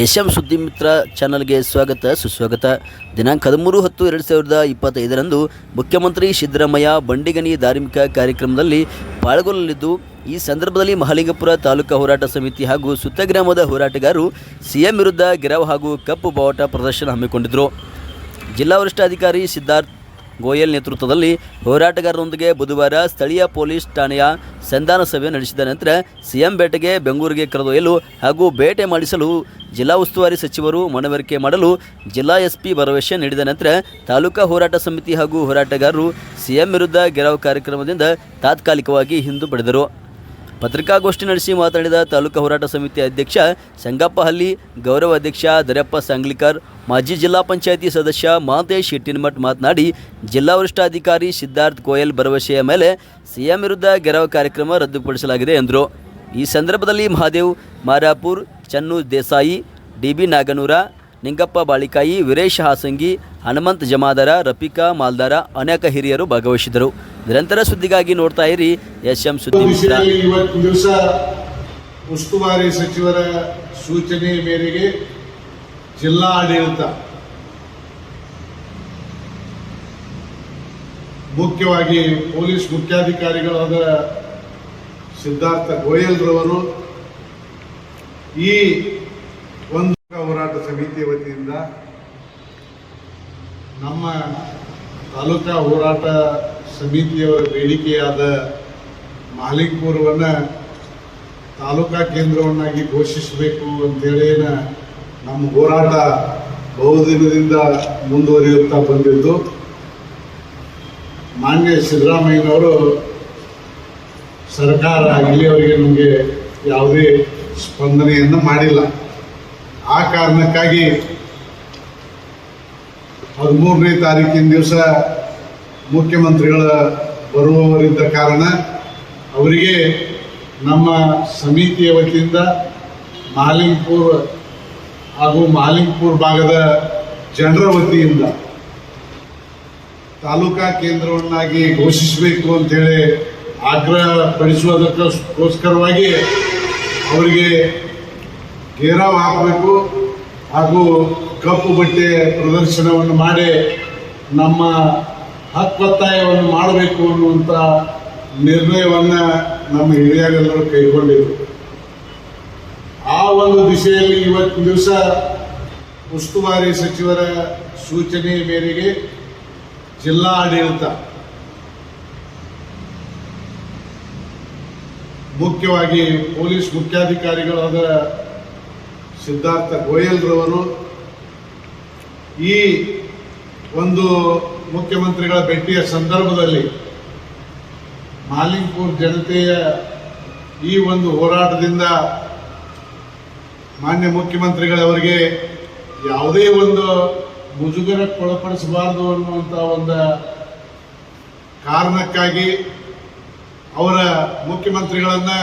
S M ಸುದ್ದಿ ಮಿತ್ರ ಚಾನಲ್ಗೆ ಸ್ವಾಗತ, ಸುಸ್ವಾಗತ. ದಿನಾಂಕ ಹದಿಮೂರು ಹತ್ತು ಎರಡು ಸಾವಿರದ ಇಪ್ಪತ್ತೈದರಂದು ಮುಖ್ಯಮಂತ್ರಿ ಸಿದ್ದರಾಮಯ್ಯ ಬಂಡಿಗಣಿ ಧಾರ್ಮಿಕ ಕಾರ್ಯಕ್ರಮದಲ್ಲಿ ಪಾಲ್ಗೊಳ್ಳಲಿದ್ದು, ಈ ಸಂದರ್ಭದಲ್ಲಿ ಮಹಲಿಂಗಪುರ ತಾಲೂಕಾ ಹೋರಾಟ ಸಮಿತಿ ಹಾಗೂ ಸುತ್ತ ಗ್ರಾಮದ ಹೋರಾಟಗಾರರು ಸಿಎಂ ವಿರುದ್ಧ ಗೆರವು ಹಾಗೂ ಕಪ್ಪು ಬಾವುಟ ಪ್ರದರ್ಶನ ಹಮ್ಮಿಕೊಂಡಿದ್ದರು. ಜಿಲ್ಲಾ ವರಿಷ್ಠಾಧಿಕಾರಿ ಸಿದ್ಧಾರ್ಥ್ ಗೋಯಲ್ ನೇತೃತ್ವದಲ್ಲಿ ಹೋರಾಟಗಾರರೊಂದಿಗೆ ಬುಧವಾರ ಸ್ಥಳೀಯ ಪೊಲೀಸ್ ಠಾಣೆಯ ಸಂಧಾನ ಸಭೆ ನಡೆಸಿದ ನಂತರ ಸಿಎಂ ಬೇಟೆಗೆ ಬೆಂಗಳೂರಿಗೆ ಕರೆದೊಯ್ಯಲು ಹಾಗೂ ಬೇಟೆ ಮಾಡಿಸಲು ಜಿಲ್ಲಾ ಉಸ್ತುವಾರಿ ಸಚಿವರು ಮನವರಿಕೆ ಮಾಡಲು ಜಿಲ್ಲಾ ಎಸ್ಪಿ ಭರವಸೆ ನೀಡಿದ ನಂತರ ತಾಲೂಕಾ ಹೋರಾಟ ಸಮಿತಿ ಹಾಗೂ ಹೋರಾಟಗಾರರು ಸಿಎಂ ವಿರುದ್ಧ ಗೆರಾವ್ ಕಾರ್ಯಕ್ರಮದಿಂದ ತಾತ್ಕಾಲಿಕವಾಗಿ ಹಿಂದು ಪಡೆದರು ಪತ್ರಿಕಾಗೋಷ್ಠಿ ನಡೆಸಿ ಮಾತನಾಡಿದ ತಾಲೂಕು ಹೋರಾಟ ಸಮಿತಿ ಅಧ್ಯಕ್ಷ ಸಂಗಪ್ಪಹಳ್ಳಿ ಗೌರವ ಅಧ್ಯಕ್ಷ ದರ್ಯಪ್ಪ ಸಾಂಗ್ಲಿಕರ್, ಮಾಜಿ ಜಿಲ್ಲಾ ಪಂಚಾಯಿತಿ ಸದಸ್ಯ ಮಹಂತೇಶ್ ಶೆಟ್ಟಿನಮಠ್ ಮಾತನಾಡಿ, ಜಿಲ್ಲಾ ವರಿಷ್ಠಾಧಿಕಾರಿ ಸಿದ್ಧಾರ್ಥ್ ಗೋಯಲ್ ಭರವಸೆಯ ಮೇಲೆ ಸಿಎಂ ವಿರುದ್ಧ ಗೆರವ ಕಾರ್ಯಕ್ರಮ ರದ್ದುಪಡಿಸಲಾಗಿದೆ ಎಂದರು. ಈ ಸಂದರ್ಭದಲ್ಲಿ ಮಹಾದೇವ್, ಮಾರಾಪುರ್ ಚನ್ನು ದೇಸಾಯಿ ಡಿಬಿ ನಾಗನೂರ, ನಿಂಗಪ್ಪ ಬಾಳಿಕಾಯಿ, ವೀರೇಶ್ ಹಾಸಂಗಿ ಹನುಮಂತ್ ಜಮಾದಾರ ರಫಿಕಾ ಮಾಲ್ದಾರ ಅನೇಕ ಹಿರಿಯರು ಭಾಗವಹಿಸಿದರು ನಿರಂತರ ಸುದ್ದಿಗಾಗಿ ನೋಡ್ತಾ ಇರಿ ಎಸ್ ಎಂ ಸುದ್ದಿ ದಿವಸ ಉಸ್ತುವಾರಿ ಸಚಿವರ ಸೂಚನೆ ಮೇರೆಗೆ ಜಿಲ್ಲಾ ಆಡಳಿತ ಮುಖ್ಯವಾಗಿ ಪೊಲೀಸ್ ಮುಖ್ಯಾಧಿಕಾರಿಗಳಾದ ಸಿದ್ಧಾರ್ಥ ಗೋಯಲ್ರವರು ಈ ಒಂದು ಹೋರಾಟ ಸಮಿತಿ ವತಿಯಿಂದ ನಮ್ಮ ತಾಲೂಕಾ ಹೋರಾಟ ಸಮಿತಿಯವರ ಬೇಡಿಕೆಯಾದ ಮಾಲಿಕ್ಪುರವನ್ನು ತಾಲೂಕಾ ಕೇಂದ್ರವನ್ನಾಗಿ ಘೋಷಿಸಬೇಕು ಅಂತೇಳಿನ ನಮ್ಮ ಹೋರಾಟ ಬಹುದಿನದಿಂದ ಮುಂದುವರಿಯುತ್ತಾ ಬಂದಿದ್ದು, ಮಾನ್ಯ ಸಿದ್ದರಾಮಯ್ಯನವರು ಸರ್ಕಾರ ಇಲ್ಲಿಯವರೆಗೆ ನಮಗೆ ಯಾವುದೇ ಸ್ಪಂದನೆಯನ್ನು ಮಾಡಿಲ್ಲ. ಆ ಕಾರಣಕ್ಕಾಗಿ ಹದಿಮೂರನೇ ತಾರೀಕಿನ ದಿವಸ ಮುಖ್ಯಮಂತ್ರಿಗಳ ಬರುವವರಿದ್ದ ಕಾರಣ ಅವರಿಗೆ ನಮ್ಮ ಸಮಿತಿಯ ವತಿಯಿಂದ ಮಾಲಿಂಗ್ಪುರ್ ಹಾಗೂ ಮಾಲಿಂಗ್ಪುರ್ ಭಾಗದ ಜನರ ವತಿಯಿಂದ ತಾಲೂಕಾ ಕೇಂದ್ರವನ್ನಾಗಿ ಘೋಷಿಸಬೇಕು ಅಂತೇಳಿ ಆಗ್ರಹ ಪಡಿಸುವುದಕ್ಕೋಸ್ಕರವಾಗಿ ಅವರಿಗೆ ಗೇರಾವ್ ಹಾಕಬೇಕು. ಹಾಗೂ ಕಪ್ಪು ಬಟ್ಟೆ ಪ್ರದರ್ಶನವನ್ನು ಮಾಡಿ ನಮ್ಮ ಹಕ್ಕೊತ್ತಾಯವನ್ನು ಮಾಡಬೇಕು ಅನ್ನುವಂಥ ನಿರ್ಣಯವನ್ನು ನಮ್ಮ ಹಿರಿಯರೆಲ್ಲರೂ ಕೈಗೊಂಡಿದ್ರು. ಆ ಒಂದು ದಿಶೆಯಲ್ಲಿ ಇವತ್ತಿನ ದಿವಸ ಉಸ್ತುವಾರಿ ಸಚಿವರ ಸೂಚನೆ ಮೇರೆಗೆ ಜಿಲ್ಲಾ ಆಡಳಿತ ಮುಖ್ಯವಾಗಿ ಪೊಲೀಸ್ ಮುಖ್ಯಾಧಿಕಾರಿಗಳಾದ ಸಿದ್ಧಾರ್ಥ ಗೋಯಲ್ರವರು ಈ ಒಂದು ಮುಖ್ಯಮಂತ್ರಿಗಳ ಭೇಟಿಯ ಸಂದರ್ಭದಲ್ಲಿ ಮಾಲಿಂಗ್ಪುರ್ ಜನತೆಯ ಈ ಒಂದು ಹೋರಾಟದಿಂದ ಮಾನ್ಯ ಮುಖ್ಯಮಂತ್ರಿಗಳವರಿಗೆ ಯಾವುದೇ ಒಂದು ಮುಜುಗರಕ್ಕೊಳಪಡಿಸಬಾರದು ಅನ್ನುವಂಥ ಒಂದು ಕಾರಣಕ್ಕಾಗಿ ಅವರ ಮುಖ್ಯಮಂತ್ರಿಗಳನ್ನು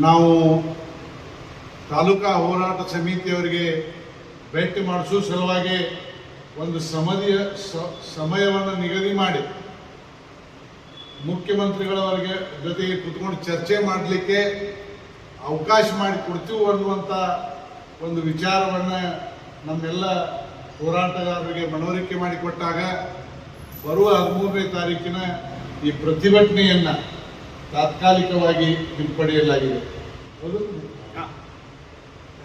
ನಾವು ತಾಲೂಕಾ ಹೋರಾಟ ಸಮಿತಿಯವರಿಗೆ ಭೇಟಿ ಮಾಡಿಸೋ ಸಲುವಾಗಿ ಒಂದು ಸಮಧಿಯ ಸಮಯವನ್ನು ನಿಗದಿ ಮಾಡಿ ಮುಖ್ಯಮಂತ್ರಿಗಳವರಿಗೆ ಜೊತೆಗೆ ಕುತ್ಕೊಂಡು ಚರ್ಚೆ ಮಾಡಲಿಕ್ಕೆ ಅವಕಾಶ ಮಾಡಿ ಕೊಡ್ತೀವಿ ಅನ್ನುವಂಥ ಒಂದು ವಿಚಾರವನ್ನು ನಮ್ಮೆಲ್ಲ ಹೋರಾಟಗಾರರಿಗೆ ಮನವರಿಕೆ ಮಾಡಿಕೊಟ್ಟಾಗ ಬರುವ ಹದಿಮೂರನೇ ತಾರೀಕಿನ ಈ ಪ್ರತಿಭಟನೆಯನ್ನು ತಾತ್ಕಾಲಿಕವಾಗಿ ಹಿಂಪಡೆಯಲಾಗಿದೆ.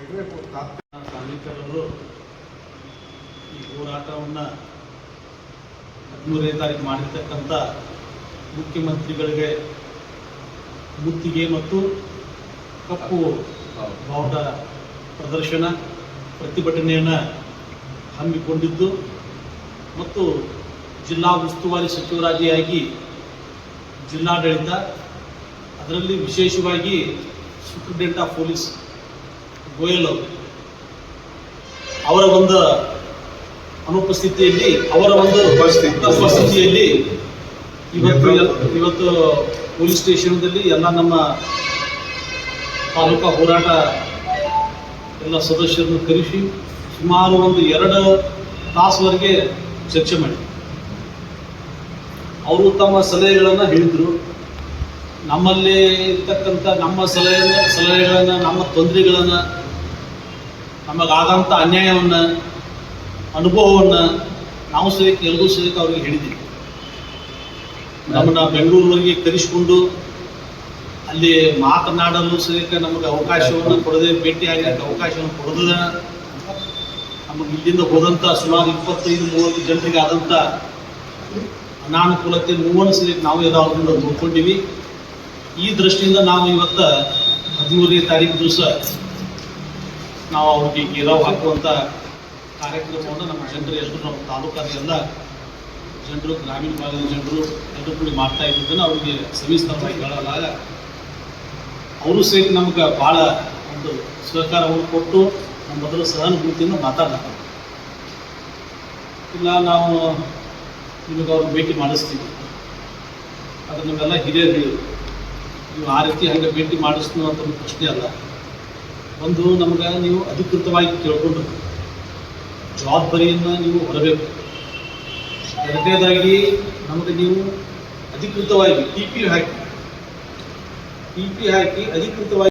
ಈ ಹೋರಾಟವನ್ನು ಹದಿಮೂರನೇ ತಾರೀಕು ಮಾಡಿರ್ತಕ್ಕಂಥ ಮುಖ್ಯಮಂತ್ರಿಗಳಿಗೆ ಮುತ್ತಿಗೆ ಮತ್ತು ಕಪ್ಪು ಬಾವುಟ ಪ್ರದರ್ಶನ, ಪ್ರತಿಭಟನೆಯನ್ನು ಹಮ್ಮಿಕೊಂಡಿದ್ದು ಮತ್ತು ಜಿಲ್ಲಾ ಉಸ್ತುವಾರಿ ಸಚಿವರಾಗಿಯಾಗಿ ಜಿಲ್ಲಾಡಳಿತ, ಅದರಲ್ಲಿ ವಿಶೇಷವಾಗಿ ಸೂಪ್ರಿಟೆಂಡೆಂಟ್ ಆಫ್ ಪೊಲೀಸ್ ಗೋಯಲ್ ಅವರು. ಅವರ ಒಂದು ಅನುಪಸ್ಥಿತಿಯಲ್ಲಿ ಅವರ ಒಂದು ಉಪಸ್ಥಿತಿಯಲ್ಲಿ ಇವತ್ತು ಇವತ್ತು ಪೊಲೀಸ್ ಸ್ಟೇಷನ್ದಲ್ಲಿ ಎಲ್ಲ ನಮ್ಮ ತಾಲೂಕಾ ಹೋರಾಟ ಎಲ್ಲ ಸದಸ್ಯರನ್ನು ಕರೆಸಿ ಸುಮಾರು ಒಂದು ಎರಡು ತಾಸುವರೆಗೆ ಚರ್ಚೆ ಮಾಡಿ. ಅವರು ತಮ್ಮ ಸಲಹೆಗಳನ್ನು ಹೇಳಿದರು. ನಮ್ಮಲ್ಲಿ ಇರ್ತಕ್ಕಂಥ ನಮ್ಮ ಸಲಹೆ ಸಲಹೆಗಳನ್ನು ನಮ್ಮ ತೊಂದರೆಗಳನ್ನು ನಮಗಾದಂಥ ಅನ್ಯಾಯವನ್ನು, ಅನುಭವವನ್ನು ನಾವು ಸಹಿತ ಎಲ್ಲರೂ ಸಹಿತ ಅವ್ರಿಗೆ ಹೇಳಿದ್ದೀವಿ. ನಮ್ಮನ್ನ ಬೆಂಗಳೂರಿಗೆ ಕರೆಸಿಕೊಂಡು ಅಲ್ಲಿ ಮಾತನಾಡಲು ಸಹಿತ ನಮಗೆ ಅವಕಾಶವನ್ನು ಕೊಡದೆ ಭೇಟಿಯಾಗಲಿಕ್ಕೆ ಅವಕಾಶವನ್ನು ಕೊಡದ ನಮಗೆ ಇಲ್ಲಿಂದ ಹೋದಂಥ ಸುಮಾರು ಇಪ್ಪತ್ತೈದು, ಮೂವತ್ತು ಜನರಿಗೆ ಆದಂಥ ಅನಾನುಕೂಲತೆ ನೋವನ್ನು ಸಹಿತ ನಾವು ಎಲ್ಲರಿಂದ ನೋಡ್ಕೊಂಡಿವಿ. ಈ ದೃಷ್ಟಿಯಿಂದ ನಾವು ಇವತ್ತು ಹದಿಮೂರನೇ ತಾರೀಕು ದಿವಸ ನಾವು ಅವ್ರಿಗೆ ಗಿರಾವ್ ಹಾಕುವಂಥ ಕಾರ್ಯಕ್ರಮವನ್ನು ನಮ್ಮ ಜನರು ಎಷ್ಟು ನಮ್ಮ ತಾಲೂಕಾದ ಎಲ್ಲ ಜನರು, ಗ್ರಾಮೀಣ ಭಾಗದ ಜನರು ಎಲ್ಲರೂ ಕೂಡಿ ಮಾಡ್ತಾ ಇದ್ದಿದ್ದನ್ನು ಅವ್ರಿಗೆ ಸವಿಸ್ತಾರವಾಗಿ ಹೇಳಲಾಗ ಅವರು ಸೇರಿ ನಮ್ಗೆ ಭಾಳ ಒಂದು ಸಹಕಾರವನ್ನು ಕೊಟ್ಟು ನಮ್ಮ ಮೊದಲು ಸಹಾನುಭೂತಿಯನ್ನು ಮಾತಾಡ್ತಾರೆ ಇಲ್ಲ, ನಾವು ನಿಮಗೆ ಅವ್ರನ್ನ ಭೇಟಿ ಮಾಡಿಸ್ತೀವಿ. ಅದು ನಮ್ಮೆಲ್ಲ ಹಿರಿಯರು ನೀವು ಆ ರೀತಿ ಹಂಗೆ ಭೇಟಿ ಮಾಡಿಸ್ತೀವಿ ಅಂತ ಪ್ರಶ್ನೆ ಅಲ್ಲ. ಒಂದು ನಮ್ಗೆ ನೀವು ಅಧಿಕೃತವಾಗಿ ಕೇಳ್ಕೊಂಡು ಜವಾಬ್ದಾರಿಯನ್ನು ನೀವು ಹೊರಬೇಕು. ಎರಡನೇದಾಗಿ ನಮಗೆ ನೀವು ಅಧಿಕೃತವಾಗಿ ಟಿ ಪಿ ಹಾಕಿ ಟಿ ಪಿ ಹಾಕಿ ಅಧಿಕೃತವಾಗಿ